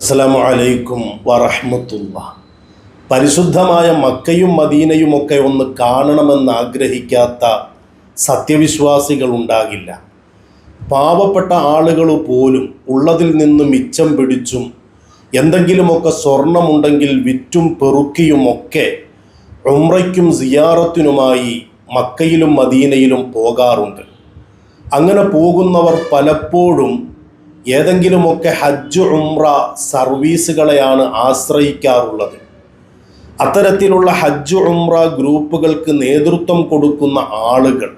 അസ്സലാമു അലൈക്കും വറഹ്മത്തുള്ള. പരിശുദ്ധമായ മക്കയും മദീനയും ഒക്കെ ഒന്ന് കാണണമെന്ന് ആഗ്രഹിക്കാത്ത സത്യവിശ്വാസികൾ ഉണ്ടാകില്ല പാവപ്പെട്ട ആളുകൾ പോലും ഉള്ളതിൽ നിന്ന് മിച്ചം പിടിച്ചും എന്തെങ്കിലുമൊക്കെ സ്വർണമുണ്ടെങ്കിൽ വിറ്റും പെറുക്കിയുമൊക്കെ ഉമ്രയ്ക്കും സിയാറത്തിനുമായി മക്കയിലും മദീനയിലും പോകാറുണ്ട്. അങ്ങനെ പോകുന്നവർ പലപ്പോഴും ഏതെങ്കിലുമൊക്കെ ഹജ്ജ് ഉംറ സർവീസുകളെയാണ് ആശ്രയിക്കാറുള്ളത്. അത്തരത്തിലുള്ള ഹജ്ജ് ഉംറ ഗ്രൂപ്പുകൾക്ക് നേതൃത്വം കൊടുക്കുന്ന ആളുകൾ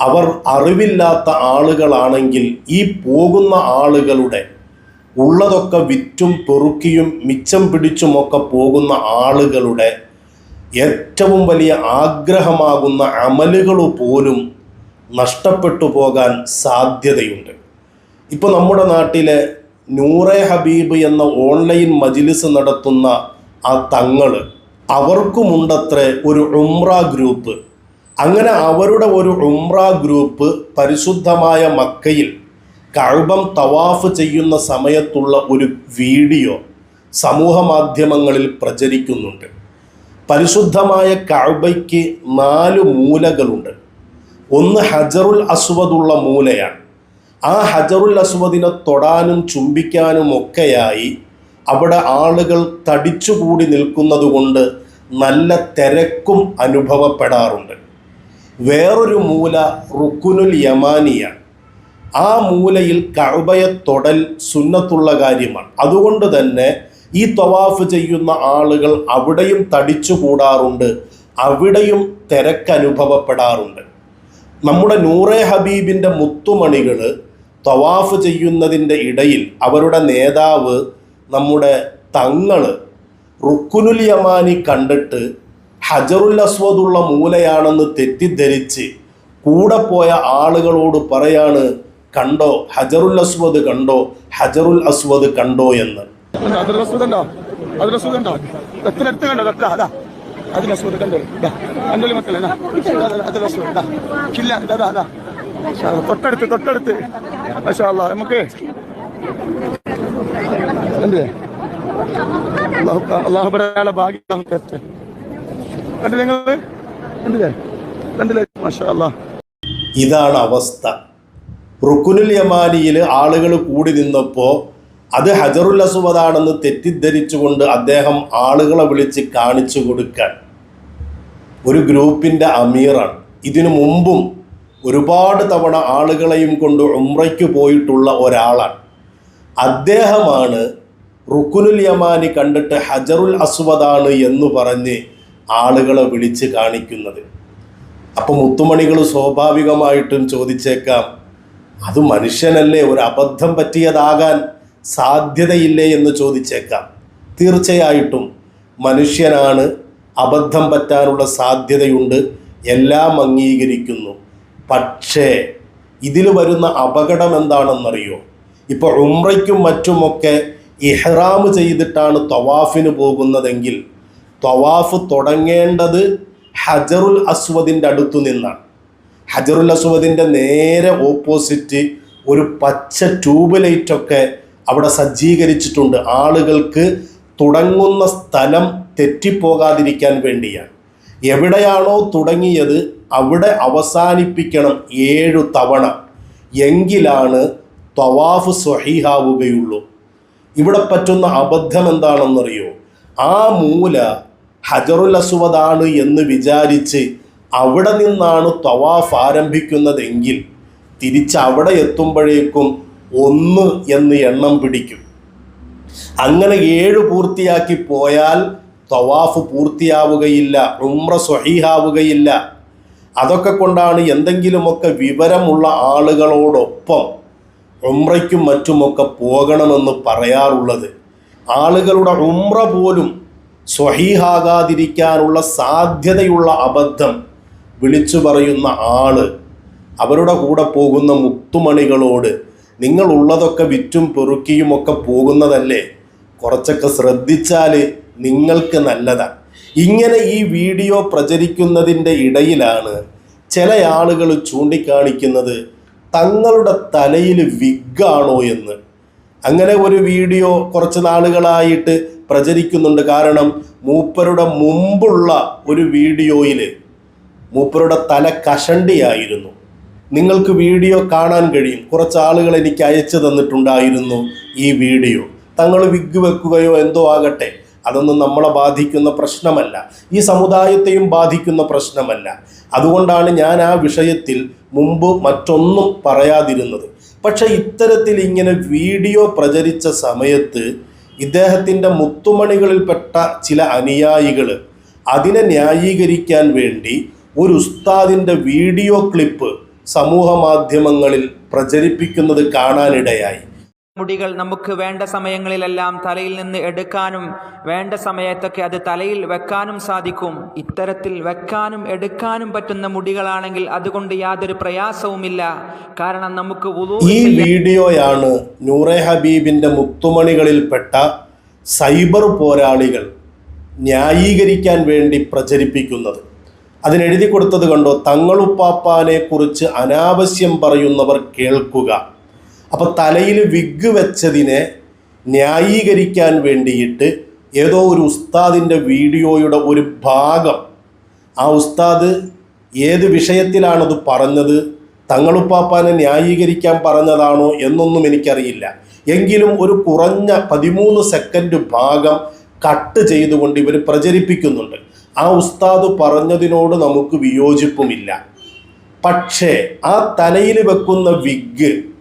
അവർ അറിവില്ലാത്ത ആളുകളാണെങ്കിൽ ഈ പോകുന്ന ആളുകളുടെ ഉള്ളതൊക്കെ വിറ്റും പെറുക്കിയും മിച്ചം പിടിച്ചുമൊക്കെ പോകുന്ന ആളുകളുടെ ഏറ്റവും വലിയ ആഗ്രഹമാകുന്ന അമലുകൾ പോലും നഷ്ടപ്പെട്ടു പോകാൻ സാധ്യതയുണ്ട്. ഇപ്പോൾ നമ്മുടെ നാട്ടിലെ നൂറെ ഹബീബ് എന്ന ഓൺലൈൻ മജിലിസ് നടത്തുന്ന ആ തങ്ങൾ അവർക്കുമുണ്ടത്രേ ഒരു ഉംറ ഗ്രൂപ്പ്. അങ്ങനെ അവരുടെ ഒരു ഉംറ ഗ്രൂപ്പ് പരിശുദ്ധമായ മക്കയിൽ കഴുബം തവാഫ് ചെയ്യുന്ന സമയത്തുള്ള ഒരു വീഡിയോ സമൂഹ മാധ്യമങ്ങളിൽ പ്രചരിക്കുന്നുണ്ട്. പരിശുദ്ധമായ കഴുബയ്ക്ക് നാല് മൂലകളുണ്ട്. ഒന്ന് ഹജറുൽ അസ്വദുള്ള മൂലയാണ്. ആ ഹജറുൽ അസ്വദിനെ തൊടാനും ചുംബിക്കാനും ഒക്കെയായി അവിടെ ആളുകൾ തടിച്ചുകൂടി നിൽക്കുന്നതുകൊണ്ട് നല്ല തിരക്കും അനുഭവപ്പെടാറുണ്ട്. വേറൊരു മൂല റുക്കുനുൽ യമാനിയാണ്. ആ മൂലയിൽ കഅബയെ തൊടൽ സുന്നത്തുള്ള കാര്യമാണ്. അതുകൊണ്ട് തന്നെ ഈ തവാഫ് ചെയ്യുന്ന ആളുകൾ അവിടെയും തടിച്ചു കൂടാറുണ്ട് അവിടെയും തിരക്കനുഭവപ്പെടാറുണ്ട്. നമ്മുടെ നൂറെ ഹബീബിന്റെ മുത്തുമണികൾ തവാഫ് ചെയ്യുന്നതിന്റെ ഇടയിൽ അവരുടെ നേതാവ് നമ്മുടെ തങ്ങൾ റുക്കുനുൽ യമാനി കണ്ടിട്ട് ഹജറുൽ അസ്വദുള്ള മൂലയാണെന്ന് തെറ്റിദ്ധരിച്ച് കൂടെ പോയ ആളുകളോട് പറയാണ് കണ്ടോ ഹജറുൽ അസ്വദ് കണ്ടോ ഹജറുൽ അസ്വദ് കണ്ടോ എന്ന്. എത്തിനടുത്ത് കണ്ടോ? അല്ലാ, തൊട്ടടുത്ത് തൊട്ടടുത്ത്. മഷാല്ല നമുക്ക് എന്ത് അള്ളാഹു ഭാഗ്യം. കണ്ടില്ല അല്ലാ. ഇതാണ് അവസ്ഥ. റുക്കുനുൽ യമാനിയിൽ ആളുകൾ കൂടി നിന്നപ്പോൾ അത് ഹജറുൽ അസുവദാണെന്ന് തെറ്റിദ്ധരിച്ചുകൊണ്ട് അദ്ദേഹം ആളുകളെ വിളിച്ച് കാണിച്ചു കൊടുക്കാൻ. ഒരു ഗ്രൂപ്പിന്റെ അമീറാണ്. ഇതിനു മുമ്പും ഒരുപാട് തവണ ആളുകളെയും കൊണ്ട് ഉംറയ്ക്ക് പോയിട്ടുള്ള ഒരാളാണ്. അദ്ദേഹമാണ് റുക്കുനുൽ യമാനി കണ്ടിട്ട് ഹജറുൽ അസ്വദാണ് എന്ന് പറഞ്ഞ് ആളുകളെ വിളിച്ച് കാണിക്കുന്നത്. അപ്പോൾ മുത്തുമണികൾ സ്വാഭാവികമായിട്ടും ചോദിച്ചേക്കാം അത് മനുഷ്യനല്ലേ? ഒരു അബദ്ധം പറ്റിയതാകാൻ സാധ്യതയില്ലേ? എന്ന് ചോദിച്ചേക്കാം. തീർച്ചയായിട്ടും മനുഷ്യനാണ് അബദ്ധം പറ്റാനുള്ള സാധ്യതയുണ്ട്. എല്ലാം അംഗീകരിക്കുന്നു. പക്ഷേ ഇതിൽ വരുന്ന അപകടം എന്താണെന്നറിയോ? ഇപ്പോൾ ഉംറയ്ക്കും മറ്റുമൊക്കെ ഇഹ്റാം ചെയ്തിട്ടാണ് തവാഫിന് പോകുന്നതെങ്കിൽ തവാഫ് തുടങ്ങേണ്ടത് ഹജറുൽ അസ്വദിന്റെ അടുത്തു നിന്നാണ്. ഹജറുൽ അസ്വദിന്റെ നേരെ ഓപ്പോസിറ്റ് ഒരു പച്ച ട്യൂബ് ലൈറ്റൊക്കെ അവിടെ സജ്ജീകരിച്ചിട്ടുണ്ട്. ആളുകൾക്ക് തുടങ്ങുന്ന സ്ഥലം തെറ്റിപ്പോകാതിരിക്കാൻ വേണ്ടിയാണ്. എവിടെയാണോ തുടങ്ങിയത് അവിടെ അവസാനിപ്പിക്കണം ഏഴു തവണ. എങ്കിലാണ് തവാഫ് സ്വഹീഹാവുകയുള്ളൂ. ഇവിടെ പറ്റുന്ന അബദ്ധം എന്താണെന്നറിയോ? ആ മൂല ഹജറുൽ അസുവദാണ് എന്ന് വിചാരിച്ച് അവിടെ നിന്നാണ് തവാഫ് ആരംഭിക്കുന്നതെങ്കിൽ തിരിച്ച് അവിടെ എത്തുമ്പോഴേക്കും ഒന്ന് എന്ന് എണ്ണം പിടിക്കും. അങ്ങനെ ഏഴ് പൂർത്തിയാക്കി പോയാൽ തവാഫ് പൂർത്തിയാവുകയില്ല ഉമ്ര സ്വഹീഹാവുകയില്ല. അതൊക്കെ കൊണ്ടാണ് എന്തെങ്കിലുമൊക്കെ വിവരമുള്ള ആളുകളോടൊപ്പം ഉമ്രയ്ക്കും മറ്റുമൊക്കെ പോകണമെന്ന് പറയാറുള്ളത്. ആളുകളുടെ ഉമ്ര പോലും സ്വഹീഹാകാതിരിക്കാനുള്ള സാധ്യതയുള്ള അബദ്ധം വിളിച്ചു പറയുന്ന ആൾ അവരുടെ കൂടെ പോകുന്ന മുത്തുമണികളോട് നിങ്ങൾ ഉള്ളതൊക്കെ വിറ്റും പെറുക്കിയുമൊക്കെ പോകുന്നതല്ലേ? കുറച്ചൊക്കെ ശ്രദ്ധിച്ചാൽ നിങ്ങൾക്ക് നല്ലതാണ് ഇങ്ങനെ ഈ വീഡിയോ പ്രചരിക്കുന്നതിന്റെ ഇടയിലാണ് ചില ആളുകൾ ചൂണ്ടിക്കാണിക്കുന്നത് തങ്ങളുടെ തലയിൽ വിഗ്ഗാണോ എന്ന്. അങ്ങനെ ഒരു വീഡിയോ കുറച്ച് നാളുകളായിട്ട് പ്രചരിക്കുന്നുണ്ട്. കാരണം മൂപ്പരുടെ മുമ്പുള്ള ഒരു വീഡിയോയിൽ മൂപ്പരുടെ തല കഷണ്ടിയായിരുന്നു. നിങ്ങൾക്ക് വീഡിയോ കാണാൻ കഴിയും. കുറച്ച് ആളുകൾ എനിക്ക് അയച്ചു തന്നിട്ടുണ്ടായിരുന്നു ഈ വീഡിയോ. തങ്ങൾ വിഗ് വെക്കുകയോ എന്തോ ആകട്ടെ. അതൊന്നും നമ്മളെ ബാധിക്കുന്ന പ്രശ്നമല്ല. ഈ സമുദായത്തെയും ബാധിക്കുന്ന പ്രശ്നമല്ല. അതുകൊണ്ടാണ് ഞാൻ ആ വിഷയത്തിൽ മുമ്പ് മറ്റൊന്നും പറയാതിരുന്നത്. പക്ഷെ ഇത്തരത്തിൽ ഇങ്ങനെ വീഡിയോ പ്രചരിച്ച സമയത്ത് ഇദ്ദേഹത്തിന്റെ മുത്തുമണികളിൽപ്പെട്ട ചില അനുയായികൾ അതിനെ ന്യായീകരിക്കാൻ വേണ്ടി ഒരു ഉസ്താദിന്റെ വീഡിയോ ക്ലിപ്പ് സമൂഹ മാധ്യമങ്ങളിൽ പ്രചരിപ്പിക്കുന്നത് കാണാനിടയായി. മുടികൾ നമുക്ക് വേണ്ട സമയങ്ങളിലെല്ലാം തലയിൽ നിന്ന് എടുക്കാനും വേണ്ട സമയത്തൊക്കെ അത് തലയിൽ വെക്കാനും സാധിക്കും. ഇത്തരത്തിൽ വെക്കാനും എടുക്കാനും പറ്റുന്ന മുടികളാണെങ്കിൽ അതുകൊണ്ട് യാതൊരു പ്രയാസവുമില്ല. കാരണം നമുക്ക് ഈ വീഡിയോയാണ് നൂറെ ഹബീബിന്റെ മുത്തുമണികളിൽപ്പെട്ട സൈബർ പോരാളികൾ ന്യായീകരിക്കാൻ വേണ്ടി പ്രചരിപ്പിക്കുന്നത്. അതിനെഴുതി കൊടുത്തത് കണ്ടോ? തങ്ങളുപ്പാപ്പാനെ കുറിച്ച് അനാവശ്യം പറയുന്നവർ കേൾക്കുക. അപ്പോൾ തലയിൽ വിഗ് വെച്ചതിനെ ന്യായീകരിക്കാൻ വേണ്ടിയിട്ട് ഏതോ ഒരു ഉസ്താദിന്റെ വീഡിയോയുടെ ഒരു ഭാഗം. ആ ഉസ്താദ് ഏത് വിഷയത്തിലാണത് പറഞ്ഞത്? തങ്ങളുപ്പാപ്പാനെ ന്യായീകരിക്കാൻ പറഞ്ഞതാണോ എന്നൊന്നും എനിക്കറിയില്ല. എങ്കിലും ഒരു കുറഞ്ഞ പതിമൂന്ന് സെക്കൻഡ് ഭാഗം കട്ട് ചെയ്തുകൊണ്ട് ഇവർ പ്രചരിപ്പിക്കുന്നുണ്ട്. ആ ഉസ്താദ് പറഞ്ഞതിനോട് നമുക്ക് വിയോജിപ്പുമില്ല. പക്ഷേ ആ തലയിൽ വെക്കുന്ന വിഗ്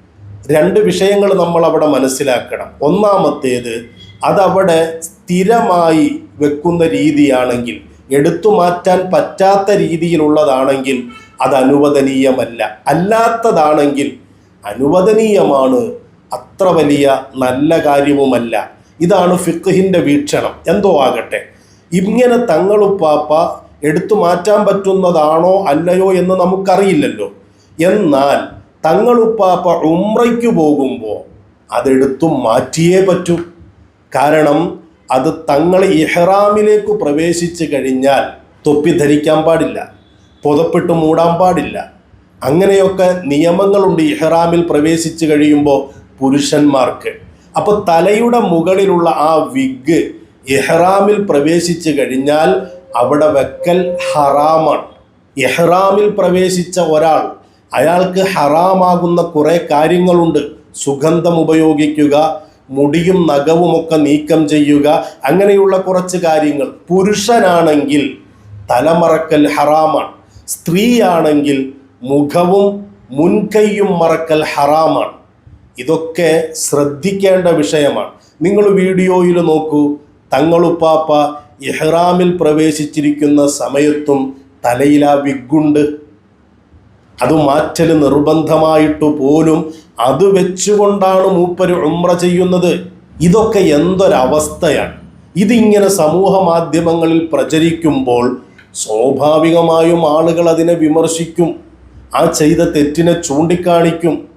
രണ്ട് വിഷയങ്ങൾ നമ്മൾ അവിടെ മനസ്സിലാക്കണം. ഒന്നാമത്തേത് അതവിടെ സ്ഥിരമായി വെക്കുന്ന രീതിയാണെങ്കിൽ എടുത്തു മാറ്റാൻ പറ്റാത്ത രീതിയിലുള്ളതാണെങ്കിൽ അത് അനുവദനീയമല്ല. അല്ലാത്തതാണെങ്കിൽ അനുവദനീയമാണ് അത്ര വലിയ നല്ല കാര്യവുമല്ല. ഇതാണ് ഫിഖ്ഹിന്റെ വീക്ഷണം. എന്തോ ആകട്ടെ. ഇങ്ങനെ തങ്ങളുപ്പാപ്പ എടുത്തു മാറ്റാൻ പറ്റുന്നതാണോ അല്ലയോ എന്ന് നമുക്കറിയില്ലല്ലോ. എന്നാൽ തങ്ങളുപ്പാപ്പ ഉമ്രയ്ക്ക് പോകുമ്പോൾ അതെടുത്തു മാറ്റിയേ പറ്റൂ. കാരണം അത് തങ്ങൾ ഇഹ്റാമിലേക്ക് പ്രവേശിച്ചു കഴിഞ്ഞാൽ തൊപ്പി ധരിക്കാൻ പാടില്ല പുതപ്പിട്ട് മൂടാൻ പാടില്ല. അങ്ങനെയൊക്കെ നിയമങ്ങളുണ്ട് ഇഹ്റാമിൽ പ്രവേശിച്ചു കഴിയുമ്പോൾ പുരുഷന്മാർക്ക്. അപ്പോൾ തലയുടെ മുകളിലുള്ള ആ വിഗ് ഇഹ്റാമിൽ പ്രവേശിച്ചു കഴിഞ്ഞാൽ അവിടെ വെക്കൽ ഹറാമാണ്. ഇഹ്റാമിൽ പ്രവേശിച്ച ഒരാൾ അയാൾക്ക് ഹറാമാകുന്ന കുറേ കാര്യങ്ങളുണ്ട്. സുഗന്ധം ഉപയോഗിക്കുക മുടിയും നഖവുമൊക്കെ നീക്കം ചെയ്യുക അങ്ങനെയുള്ള കുറച്ച് കാര്യങ്ങൾ. പുരുഷനാണെങ്കിൽ തലമറക്കൽ ഹറാമാണ്. സ്ത്രീയാണെങ്കിൽ മുഖവും മുൻകൈയും മറക്കൽ ഹറാമാണ്. ഇതൊക്കെ ശ്രദ്ധിക്കേണ്ട വിഷയമാണ്. നിങ്ങൾ വീഡിയോയിൽ നോക്കൂ തങ്ങളുപ്പാപ്പ ഇഹ്റാമിൽ പ്രവേശിച്ചിരിക്കുന്ന സമയത്തും തലയിലാ ആ വിഗുണ്ട് അത് മാറ്റൽ നിർബന്ധമായിട്ട് പോലും അത് വെച്ചുകൊണ്ടാണ് മൂപ്പര് ഉമ്ര ചെയ്യുന്നത്. ഇതൊക്കെ എന്തൊരവസ്ഥയാണ്. ഇതിങ്ങനെ സമൂഹ മാധ്യമങ്ങളിൽ പ്രചരിക്കുമ്പോൾ സ്വാഭാവികമായും ആളുകൾ അതിനെ വിമർശിക്കും. ആ ചെയ്ത തെറ്റിനെ ചൂണ്ടിക്കാണിക്കും.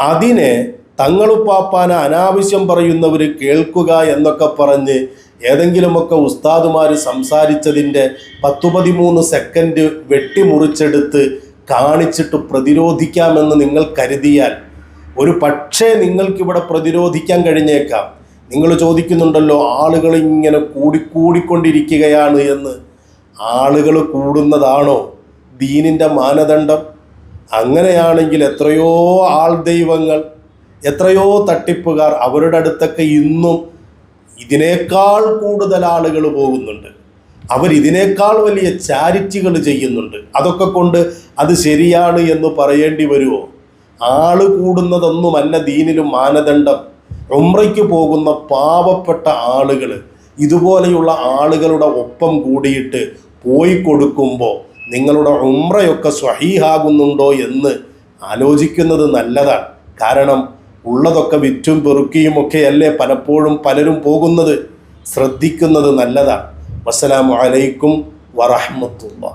അതിനെ തങ്ങളുപ്പാപ്പാന അനാവശ്യം പറയുന്നവർ കേൾക്കുക എന്നൊക്കെ പറഞ്ഞ് ഏതെങ്കിലുമൊക്കെ ഉസ്താദുമാർ സംസാരിച്ചതിന്റെ പത്തു പതിമൂന്ന് സെക്കൻഡ് വെട്ടിമുറിച്ചെടുത്ത് കാണിച്ചിട്ട് പ്രതിരോധിക്കാമെന്ന് നിങ്ങൾ കരുതിയാൽ ഒരു പക്ഷേ നിങ്ങൾക്കിവിടെ പ്രതിരോധിക്കാൻ കഴിഞ്ഞേക്കാം. നിങ്ങൾ ചോദിക്കുന്നുണ്ടല്ലോ ആളുകൾ ഇങ്ങനെ കൂടിക്കൂടിക്കൊണ്ടിരിക്കുകയാണ് എന്ന്. ആളുകൾ കൂടുന്നതാണോ? ദീനിന്റെ മാനദണ്ഡം? അങ്ങനെയാണെങ്കിൽ എത്രയോ ആൾ ദൈവങ്ങൾ എത്രയോ തട്ടിപ്പുകാർ അവരുടെ അടുത്തൊക്കെ ഇന്നും ഇതിനേക്കാൾ കൂടുതൽ ആളുകൾ പോകുന്നുണ്ട്. അവരിതിനേക്കാൾ വലിയ ചാരിറ്റികൾ ചെയ്യുന്നുണ്ട്. അതൊക്കെ കൊണ്ട് അത് ശരിയാണ് എന്ന് പറയേണ്ടി വരുമോ ആൾ കൂടുന്നതൊന്നുമല്ല ദീനിലും മാനദണ്ഡം. ഉമ്രയ്ക്ക് പോകുന്ന പാവപ്പെട്ട ആളുകൾ ഇതുപോലെയുള്ള ആളുകളുടെ ഒപ്പം കൂടിയിട്ട് പോയി കൊടുക്കുമ്പോൾ നിങ്ങളുടെ ഉമ്രയൊക്കെ സ്വഹീഹാകുന്നുണ്ടോ എന്ന് ആലോചിക്കുന്നത് നല്ലതാണ്. കാരണം ഉള്ളതൊക്കെ വിറ്റും പെറുക്കിയും ഒക്കെയല്ലേ പലപ്പോഴും പലരും പോകുന്നത്? ശ്രദ്ധിക്കുന്നത് നല്ലതാണ്. വസ്സലാമു അലൈക്കും വറഹ്മത്തുള്ളാഹി.